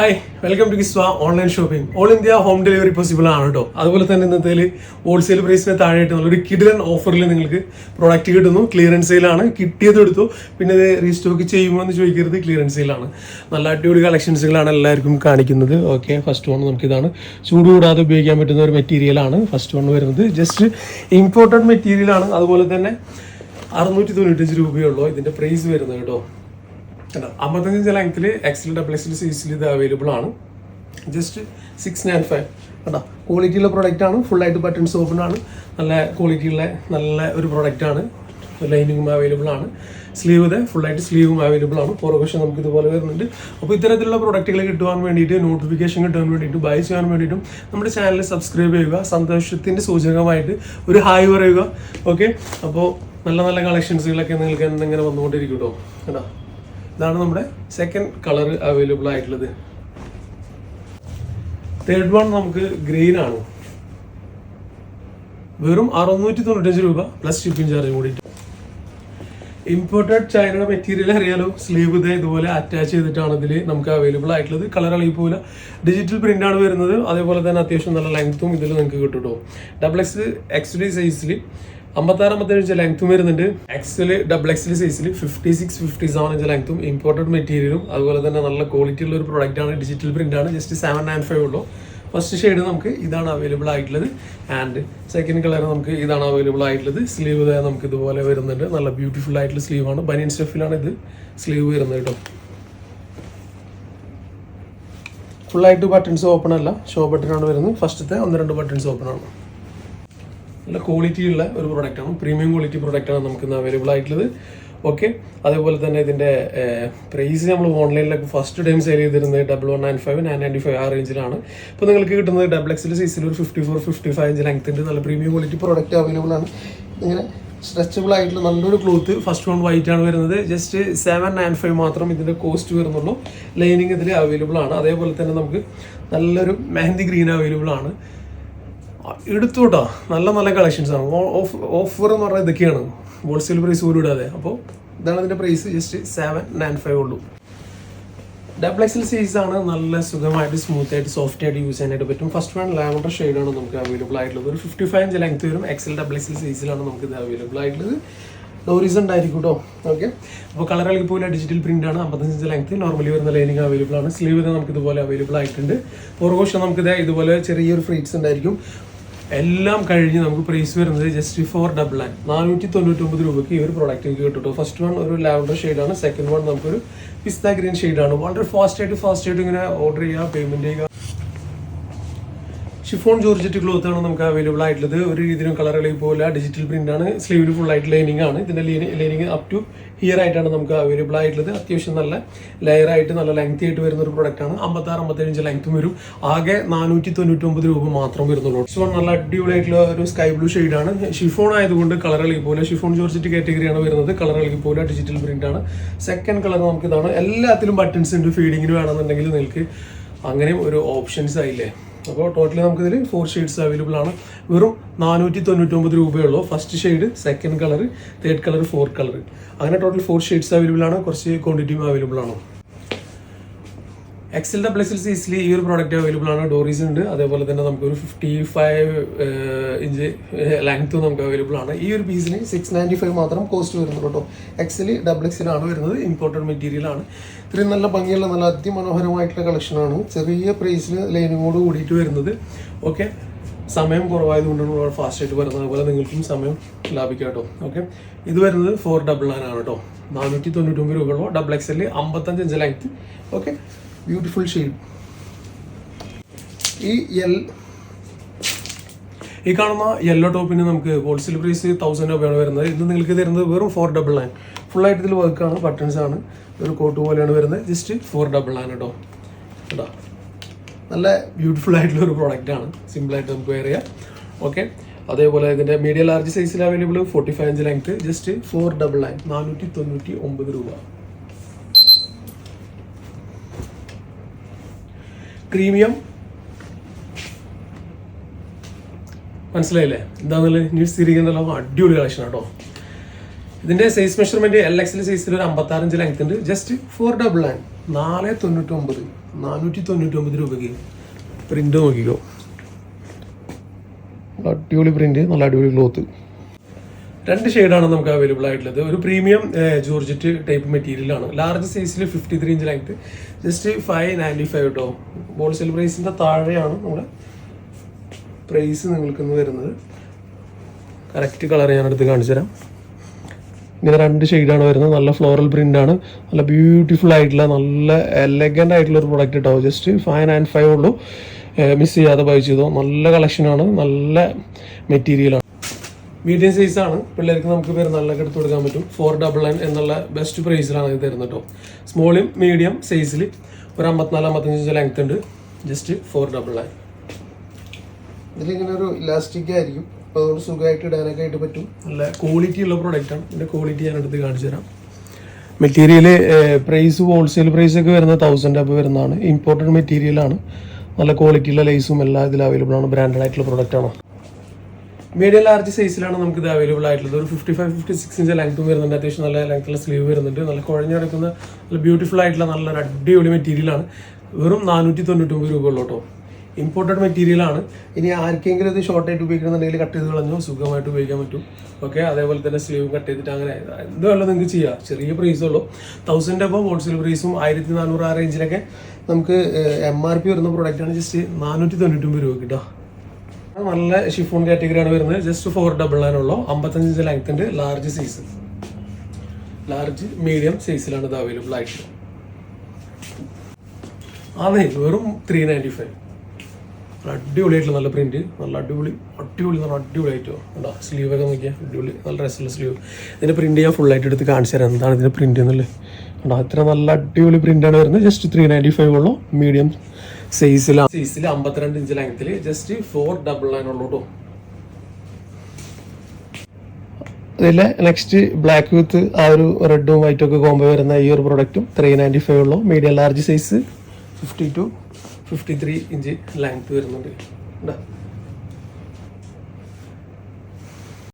Hi welcome to Kiswa online shopping all India home delivery possible ആണ് കേട്ടോ അതുപോലെ തന്നെ ഇന്നത്തെ ഹോൾസെയിൽ പ്രൈസിന് താഴെയായിട്ട് നല്ലൊരു കിഡിലൻ ഓഫറിൽ നിങ്ങൾക്ക് പ്രോഡക്റ്റ് കിട്ടുന്നു. ക്ലിയറൻസ് സെയിലാണ് കിട്ടിയത് എടുത്തു. പിന്നെ ഇത് റീസ്റ്റോക്ക് ചെയ്യുമോ എന്ന് ചോദിക്കരുത് ക്ലിയറൻസ് സെയിലാണ് നല്ല അടിപൊളി കളക്ഷൻസുകളാണ് എല്ലാവർക്കും കാണിക്കുന്നത്. ഓക്കെ ഫസ്റ്റ് വൺ നമുക്കിതാണ്. ചൂട് കൂടാതെ ഉപയോഗിക്കാൻ പറ്റുന്ന ഒരു മെറ്റീരിയലാണ് ഫസ്റ്റ് വൺ വരുന്നത്. ജസ്റ്റ് ഇമ്പോർട്ടഡ് മെറ്റീരിയലാണ് അതുപോലെ തന്നെ അറുന്നൂറ്റി തൊണ്ണൂറ്റഞ്ച് രൂപയുള്ളൂ ഇതിന്റെ പ്രൈസ് വരുന്നത് കേട്ടോ അമ്പത്തഞ്ച് ലെങ്ത്തിൽ എക്സൽ ഡബിൾ എക്സൽ സൈസിൽ ഇത് അവൈലബിൾ ആണ്. ജസ്റ്റ് സിക്സ് നയൻ ഫൈവ് കേട്ടോ ക്വാളിറ്റിയുള്ള പ്രൊഡക്റ്റ് ആണ്. ഫുൾ ആയിട്ട് ബട്ടൺസ് ഓപ്പൺ ആണ്. നല്ല ക്വാളിറ്റിയുള്ള നല്ല ഒരു പ്രൊഡക്റ്റ് ആണ്. ലൈനിങ്ങും അവൈലബിൾ ആണ്. സ്ലീവ് ഇത് ഫുൾ ആയിട്ട് സ്ലീവും അവൈലബിൾ ആണ്. പുറകുവശം നമുക്ക് ഇതുപോലെ വരുന്നുണ്ട്. അപ്പോൾ ഇത്തരത്തിലുള്ള പ്രൊഡക്റ്റുകൾ കിട്ടുവാൻ വേണ്ടിയിട്ട് നോട്ടിഫിക്കേഷൻ കിട്ടാൻ വേണ്ടിയിട്ട് ബൈ ചെയ്യാൻ വേണ്ടിയിട്ടും നമ്മുടെ ചാനൽ സബ്സ്ക്രൈബ് ചെയ്യുക. സന്തോഷത്തിന്റെ സൂചകമായിട്ട് ഒരു ഹായ് പറയുക. ഓക്കെ അപ്പോൾ നല്ല നല്ല കളക്ഷൻസുകളൊക്കെ നിങ്ങൾക്ക് എന്തെങ്കിലും വന്നുകൊണ്ടിരിക്കും കേട്ടോ കേട്ടോ ഇതാണ് നമ്മുടെ സെക്കൻഡ് കളർ അവൈലബിൾ ആയിട്ടുള്ളത്. തേർഡ് വൺ നമുക്ക് ഗ്രീൻ ആണ്. വെറും അറുന്നൂറ്റി തൊണ്ണൂറ്റഞ്ച് രൂപ പ്ലസ് ഷിപ്പിംഗ് ചാർജ് കൂടിയിട്ട് ഇമ്പോർട്ടഡ് ചൈനയുടെ മെറ്റീരിയൽ അറിയാലോ? സ്ലീവ് ഇതേ ഇതുപോലെ അറ്റാച്ച് ചെയ്തിട്ടാണ് ഇതിൽ നമുക്ക് അവൈലബിൾ ആയിട്ടുള്ളത്. കളർ അളിപ്പോലെ ഡിജിറ്റൽ പ്രിന്റ് ആണ് വരുന്നത്. അതേപോലെ തന്നെ അത്യാവശ്യം നല്ല ലെങ്ത്തും ഇതിൽ നിങ്ങൾക്ക് കേട്ടോ ഡബിൾ എക്സ് എക്സ് ഡി സൈസിൽ അമ്പത്താറ് ഇഞ്ച് ലെങ്ത്തും വരുന്നുണ്ട്. എക്സിൽ ഡബിൾ എക്സിൽ സൈസിൽ fifty six fifty seven inch ലെങ്ത്തും ഇമ്പോർട്ടഡ് മെറ്റീരിയലും അതുപോലെ തന്നെ നല്ല ക്വാളിറ്റി ഉള്ള ഒരു പ്രോഡക്റ്റ് ആണ്. ഡിജിറ്റൽ പ്രിന്റ് ആണ്. ജസ്റ്റ് സെവൻ നയൻ ഫൈവ് ഉള്ളൂ. ഫസ്റ്റ് ഷെയ്ഡ് നമുക്ക് ഇതാണ് അവൈലബിൾ ആയിട്ടുള്ളത്. ആൻഡ് സെക്കൻഡ് കളർ നമുക്ക് ഇതാണ് അവൈലബിൾ ആയിട്ടുള്ളത്. സ്ലീവ് നമുക്ക് ഇതുപോലെ വരുന്നുണ്ട്. നല്ല ബ്യൂട്ടിഫുൾ ആയിട്ടുള്ള സ്ലീവ് ആണ്. ബനിയൻ സ്റ്റഫിലാണ് ഇത് സ്ലീവ് വരുന്നത് കേട്ടോ. ഫുൾ ആയിട്ട് ബട്ടൺസ് ഓപ്പൺ അല്ല. ഷോ ബട്ടൺ ആണ് വരുന്നത്. ഫസ്റ്റത്തെ ഒന്ന് രണ്ട് ബട്ടൺസ് ഓപ്പൺ ആണ്. നല്ല ക്വാളിറ്റി ഉള്ള ഒരു പ്രൊഡക്റ്റ് ആണ്. പ്രീമിയം ക്വാളിറ്റി പ്രൊഡക്റ്റ് ആണ് നമുക്ക് ഇന്ന് അവൈലബിൾ ആയിട്ടുള്ളത്. ഓക്കെ അതേപോലെ തന്നെ ഇതിന്റെ പ്രൈസ് നമ്മൾ ഓൺലൈനിലൊക്കെ ഫസ്റ്റ് ടൈം സെയിൽ ചെയ്തിരുന്നത് double one nine five nine ninety five ആ റേഞ്ചിലാണ് ഇപ്പോൾ നിങ്ങൾക്ക് കിട്ടുന്നത് ഡബിൾ എക്സിൽ സൈസിൽ ഒരു fifty four fifty five inch ലെങ്ത്തിന്റെ നല്ല പ്രീമിയം ക്വാളിറ്റി പ്രൊഡക്റ്റ് അവൈലബിൾ ആണ്. ഇങ്ങനെ സ്ട്രെച്ചബിൾ ആയിട്ടുള്ള നല്ലൊരു ക്ലോത്ത് ഫസ്റ്റ് വൺ വൈറ്റ് ആണ് വരുന്നത്. ജസ്റ്റ് സെവൻ നയൻ ഫൈവ് മാത്രം ഇതിന്റെ കോസ്റ്റ് വരുന്നുള്ളൂ. ലൈനിങ് ഇതിൽ അവൈലബിൾ ആണ്. അതേപോലെ തന്നെ നമുക്ക് നല്ലൊരു മെഹന്തി ഗ്രീൻ അവൈലബിൾ ആണ്. എടുത്തോട്ടോ. നല്ല നല്ല കളക്ഷൻസ് ആണ്. ഓഫ് ഓഫർ എന്ന് പറഞ്ഞാൽ ഇതൊക്കെയാണ്. ഹോൾസെയിൽ പ്രൈസ് പോലും ഇടാതെ അപ്പോൾ ഇതാണ് അതിന്റെ price just seven nine five ഉള്ളൂ. ഡബിൾ എക്സൽ സൈസ് ആണ് നല്ല സുഖമായിട്ട് സ്മൂത്ത് ആയിട്ട് സോഫ്റ്റ് ആയിട്ട് യൂസ് ചെയ്യാനായിട്ട് പറ്റും. ഫസ്റ്റ് വൺ ലാവൻഡർ ആണ് നമുക്ക് അവൈലബിൾ ആയിട്ടുള്ളത്. ഒരു ഫിഫ്റ്റി ഫൈവ് ഇഞ്ച് ലെങ്ത് വരും എക്സൽ ഡബിൾ എക്സൽ സൈസിലാണ് നമുക്ക് ഇത് അവൈലബിൾ ആയിട്ടുള്ളത്. ഡോറീസ് ഉണ്ടായിരിക്കും കേട്ടോ ഓക്കെ അപ്പോൾ കളർ കളിക്ക് പോലെ ഡിജിറ്റൽ പ്രിന്റ് ആണ്. അമ്പത്തഞ്ച് ഇഞ്ച് ലെങ്ത് നോർമലി വരുന്ന ലൈനിങ് അവൈലബിൾ ആണ്. സ്ലീവ് നമുക്ക് ഇതുപോലെ അവൈലബിൾ ആയിട്ടുണ്ട്. പുറകോഷം ഇതേ ഇതുപോലെ ചെറിയൊരു ഫ്രീറ്റ്സ് ഉണ്ടായിരിക്കും. എല്ലാം കഴിഞ്ഞ് നമുക്ക് പ്രൈസ് വരുന്നത് ജസ്റ്റ് ഫോർ ഡബിൾ നയൻ നാനൂറ്റി തൊണ്ണൂറ്റൊമ്പത് രൂപയ്ക്ക് ഈ ഒരു പ്രോഡക്റ്റ് എനിക്ക് കിട്ടും ഫസ്റ്റ് വൺ ഒരു ലാവൻഡർ ഷെയ്ഡാണ് സെക്കൻഡ് വൺ നമുക്കൊരു പിസ്ത ഗ്രീൻ ഷെയ്ഡാണ് വളരെ ഫാസ്റ്റ് ആയിട്ട് ഫാസ്റ്റ് ആയിട്ട് ഇങ്ങനെ ഓർഡർ ചെയ്യുക പേയ്മെന്റ് ചെയ്യുക ഷിഫോൺ ജോർജറ്റ് ക്ലോത്ത് ആണ് നമുക്ക് അവൈലബിൾ ആയിട്ടുള്ളത്. ഒരു രീതിയിലും കളർ പോലെ ഡിജിറ്റൽ പ്രിന്റ് ആണ്. സ്ലീവിൽ ഫുൾ ആയിട്ട് ലൈനിങ് ആണ്. ഇതിന്റെ ലൈനിങ് അപ് ടു ഹിയർ ആയിട്ടാണ് നമുക്ക് അവൈലബിൾ ആയിട്ടുള്ളത്. അത്യാവശ്യം നല്ല ലെയർ ആയിട്ട് നല്ല ലെങ്ത് ആയിട്ട് വരുന്ന ഒരു പ്രൊഡക്റ്റ് ആണ്. അമ്പത്താറ് അമ്പത്തേഴ് ഇഞ്ച് ലെങ്ത്തും വരും. ആകെ നാനൂറ്റി തൊണ്ണൂറ്റി ഒമ്പത് രൂപ മാത്രം വരുന്നുള്ളൂ. ഷിഫോൺ നല്ല അടിപൊളിയായിട്ടുള്ള ഒരു സ്കൈ ബ്ലൂ ആണ്. ഷിഫോൺ ആയതുകൊണ്ട് കളർ പോലെ ഷിഫോൺ ജോർജറ്റ് കാറ്റഗറിയാണ് വരുന്നത്. കളർ പോലെ ഡിജിറ്റൽ പ്രിന്റ് ആണ്. സെക്കൻഡ് കളർ നമുക്ക് ഇതാണ് എല്ലാത്തിലും ബട്ടൺസ് ഉണ്ട്. ഫീഡിങ്ങിന് വേണമെന്നുണ്ടെങ്കിൽ നിങ്ങൾക്ക് അങ്ങനെയും ഒരു ഓപ്ഷൻസ് ആയില്ലേ? അപ്പോൾ ടോട്ടലി നമുക്കിതിൽ ഫോർ ഷെയ്ഡ്സ് അവൈലബിൾ ആണ്. വെറും നാനൂറ്റി തൊണ്ണൂറ്റൊമ്പത് രൂപയുള്ളൂ. First shade second colour third colour fourth colour അങ്ങനെ ടോട്ടൽ ഫോർ ഷെയ്ഡ്സ് അവൈലബിൾ ആണ്. കുറച്ച് ക്വാണ്ടിറ്റിയും അവൈലബിൾ ആണ്. എക്സൽ ഡബിൾ എക്സൽ സീസിൽ ഈ ഒരു പ്രോഡക്റ്റ് അവൈലബിൾ ആണ്. ഡോറീസ് ഉണ്ട്. അതേപോലെ തന്നെ നമുക്ക് ഒരു ഫിഫ്റ്റി ഫൈവ് ഇഞ്ച് ലെങ്ത് നമുക്ക് അവൈലബിൾ ആണ്. ഈ ഒരു പീസിന് സിക്സ് നയന്റി ഫൈവ് മാത്രം കോസ്റ്റ് വരുന്നുള്ളൂ കേട്ടോ. എക്സൽ ഡബിൾ എക്സലാണ് വരുന്നത്. ഇമ്പോർട്ടന്റ് മെറ്റീരിയൽ ആണ്. ഇത്രയും നല്ല ഭംഗിയുള്ള നല്ല അതിമനോഹരമായിട്ടുള്ള കളക്ഷനാണ് ചെറിയ പ്രൈസിൽ ലൈനിങ്ങോട് കൂടിയിട്ട് വരുന്നത്. ഓക്കെ സമയം കുറവായതുകൊണ്ടാണ് ഫാസ്റ്റ് ആയിട്ട് വരുന്നത്. അതുപോലെ നിങ്ങൾക്കും സമയം ലാഭിക്കാം കേട്ടോ. ഓക്കെ ഇത് വരുന്നത് ഫോർ ഡബിൾ നയൻ ആണ് കേട്ടോ. നാനൂറ്റി തൊണ്ണൂറ്റൊമ്പത് രൂപയുള്ളൂ ഡബിൾ എക്സലിൽ അമ്പത്തഞ്ച് inch length okay beautiful shade ഈ എൽ ഈ കാണുന്ന യെല്ലോ ടോപ്പിന് നമുക്ക് ഹോൾസെയിൽ പ്രൈസ് തൗസൻഡ് രൂപയാണ് വരുന്നത്. ഇത് നിങ്ങൾക്ക് തരുന്നത് വെറും ഫോർ ഡബിൾ നയൻ ഫുൾ ആയിട്ട് ഇതിൽ വർക്കാണ് ബട്ടൺസ് ആണ്. ഒരു കോട്ട് പോലെയാണ് വരുന്നത്. ജസ്റ്റ് ഫോർ ഡബിൾ നയൻ കേട്ടോ കേട്ടോ? നല്ല ബ്യൂട്ടിഫുൾ ആയിട്ടുള്ള ഒരു പ്രോഡക്റ്റ് ആണ്. സിമ്പിളായിട്ട് നമുക്ക് വെയർ ചെയ്യാം. ഓക്കെ അതേപോലെ ഇതിന്റെ മീഡിയം ലാർജ് സൈസിൽ available forty five inch length just four double nine നാനൂറ്റി തൊണ്ണൂറ്റി ഒമ്പത് രൂപ. പ്രീമിയം. മനസ്സിലായില്ലേ? എന്താണെന്നുള്ളത് ന്യൂസ് തിരികെന്നല്ലോ അടിപൊളി കളക്ഷൻ കേട്ടോ ഇതിന്റെ സൈസ് മെഷർമെന്റ് എൽ എക്സിൽ സൈസിൽ ഒരു അമ്പത്താറ് ഇഞ്ച് ലെങ്ത് ഉണ്ട്. ജസ്റ്റ് ഫോർ ഡബിൾ നയൻ നാല് തൊണ്ണൂറ്റി ഒമ്പത് നാനൂറ്റി തൊണ്ണൂറ്റി ഒമ്പത് രൂപയ്ക്ക് പ്രിന്റ് നോക്കിക്കോ. അടിപൊളി പ്രിന്റ് നല്ല അടിപൊളി ക്ലോത്ത് രണ്ട് ഷെയ്ഡാണ് നമുക്ക് അവൈലബിൾ ആയിട്ടുള്ളത്. ഒരു പ്രീമിയം ജോർജറ്റ് ടൈപ്പ് മെറ്റീരിയലാണ് ലാർജ് സൈസിൽ fifty three inch length just five ninety five കേട്ടോ ഹോൾസെയിൽ പ്രൈസിന്റെ താഴെയാണ് നമ്മുടെ പ്രൈസ് നിങ്ങൾക്ക് ഇന്ന് വരുന്നത്. കറക്റ്റ് കളർ ഞാൻ എടുത്ത് കാണിച്ചു തരാം. ഇങ്ങനെ രണ്ട് ഷെയ്ഡാണ് വരുന്നത്. നല്ല ഫ്ലോറൽ പ്രിന്റ് ആണ്. നല്ല ബ്യൂട്ടിഫുൾ ആയിട്ടുള്ള നല്ല എലഗന്റ് ആയിട്ടുള്ള ഒരു പ്രൊഡക്റ്റ് കേട്ടോ ജസ്റ്റ് ഫൈവ് നയൻ ഫൈവ് ഉള്ളൂ മിസ് ചെയ്യാതെ ബൈ ചെയ്തോ. നല്ല കളക്ഷനാണ് നല്ല മെറ്റീരിയലാണ് മീഡിയം സൈസ് ആണ്. പിള്ളേർക്ക് നമുക്ക് പെരുന്നാളിലൊക്കെ എടുത്ത് കൊടുക്കാൻ പറ്റും. ഫോർ ഡബിൾ നയൻ എന്നുള്ള ബെസ്റ്റ് പ്രൈസിലാണ് ഇത് തരുന്നത് കേട്ടോ സ്മോളും മീഡിയം സൈസിൽ ഒരു അമ്പത്തിനാല് അമ്പത്തഞ്ച് ലെങ്ത് ഉണ്ട്. ജസ്റ്റ് ഫോർ ഡബിൾ നയൻ ഇതിലിങ്ങനെ ഒരു ഇലാസ്റ്റിക് ആയിരിക്കും. അപ്പോൾ അതുകൊണ്ട് സുഖമായിട്ട് ഇടാനൊക്കെ ആയിട്ട് പറ്റും. നല്ല ക്വാളിറ്റി ഉള്ള പ്രോഡക്റ്റ് ആണ്. ഇതിന്റെ ക്വാളിറ്റി ഞാൻ എടുത്ത് കാണിച്ചു തരാം. മെറ്റീരിയൽ പ്രൈസ് ഹോൾസെയിൽ പ്രൈസ് ഒക്കെ വരുന്നത് തൗസൻഡ് അപ്പ് വരുന്നതാണ്. ഇമ്പോർട്ടന്റ് മെറ്റീരിയലാണ് നല്ല ക്വാളിറ്റിയുള്ള ലൈസും എല്ലാം ഇതിൽ അവൈലബിൾ ആണ്. ബ്രാൻഡഡ് ആയിട്ടുള്ള പ്രോഡക്റ്റ് ആണ്. മീഡിയം ലാർജ് സൈസിലാണ് നമുക്ക് ഇത് അവൈലബിൾ ആയിട്ടുള്ളത്. ഒരു fifty five fifty six inch ലെങ്ത്തും വരുന്നുണ്ട്. അത്യാവശ്യം നല്ല ലെങ്ത്തുള്ള സ്ലീവ് വരുന്നുണ്ട്. നല്ല കുഴഞ്ഞു കിടക്കുന്ന നല്ല ബ്യൂട്ടിഫുൾ ആയിട്ടുള്ള നല്ലൊരു അടിപൊളി മെറ്റീരിയലാണ് വെറും നാനൂറ്റി തൊണ്ണൂറ്റൊമ്പത് രൂപ ഉള്ളൂ കേട്ടോ. ഇമ്പോർട്ടഡ് മെറ്റീരിയൽ ആണ്. ഇനി ആർക്കെങ്കിലും ഇത് ഷോർട്ടായിട്ട് ഉപയോഗിക്കണമെന്നുണ്ടെങ്കിൽ കട്ട് ചെയ്ത് കളഞ്ഞു. സുഖമായിട്ട് ഉപയോഗിക്കാൻ പറ്റും. ഓക്കെ അതേപോലെ തന്നെ സ്ലീവ് കട്ട് ചെയ്തിട്ട് അങ്ങനെ എന്തുവല്ലോ നിങ്ങൾക്ക് ചെയ്യാം. ചെറിയ പ്രൈസേ ഉള്ളൂ. തൗസൻഡ് അപ്പോൾ ഹോൾസെയിൽ പ്രൈസും ആയിരത്തി നാനൂറ് ആ റേഞ്ചിലൊക്കെ നമുക്ക് എം ആർ പി വരുന്ന പ്രോഡക്റ്റാണ് ജസ്റ്റ് നാനൂറ്റി തൊണ്ണൂറ്റൊമ്പത് രൂപ കിട്ടുക. നല്ല ഷിഫോൺ കാറ്റഗറിയാണ് വരുന്നത്. ജസ്റ്റ് ഫോർ ഡബിൾ ഉള്ളൂ. അമ്പത്തഞ്ച് ഇഞ്ച് ലെങ്ത് ഉണ്ട്. ലാർജ് സൈസ് ലാർജ് മീഡിയം സൈസിലാണ് ഇത് അവൈലബിൾ ആയിട്ടുള്ളത് അതെ വെറും ത്രീ നയന്റി ഫൈവ് നല്ല അടിപൊളിയായിട്ടുള്ള നല്ല പ്രിന്റ് നല്ല അടിപൊളി അടിപൊളി നല്ല അടിപൊളിയായിട്ടോ ഉണ്ടോ സ്ലീവ് ഒക്കെ നോക്കിയാൽ അടിപൊളി. നല്ല രസമുള്ള സ്ലീവ് ഇതിന്റെ പ്രിന്റ് ഞാൻ ഫുൾ ആയിട്ട് എടുത്ത് കാണിച്ചു തരാം. എന്താണ് ഇതിന്റെ പ്രിന്റ് എന്നുള്ളത്. അത്ര നല്ല അടിപൊളി പ്രിന്റാണ് വരുന്നത്. ജസ്റ്റ് ത്രീ നയന്റി ഫൈവ് ഉള്ളൂ. മീഡിയം സൈസിലാണ് സൈസിൽ അമ്പത്തിരണ്ട് ഇഞ്ച് ലെങ്ത്തിൽ ജസ്റ്റ് ഫോർ ഡബിൾ നയൻ ഉള്ളൂ കേട്ടോ ഇതിലെ നെക്സ്റ്റ് ബ്ലാക്ക് വിത്ത് ആ ഒരു റെഡും വൈറ്റും ഒക്കെ കോമ്പോ വരുന്ന ഈ ഒരു പ്രൊഡക്റ്റും ത്രീ നയന്റി ഫൈവ് ഉള്ളൂ. Medium large size fifty two fifty three inch length വരുന്നുണ്ട്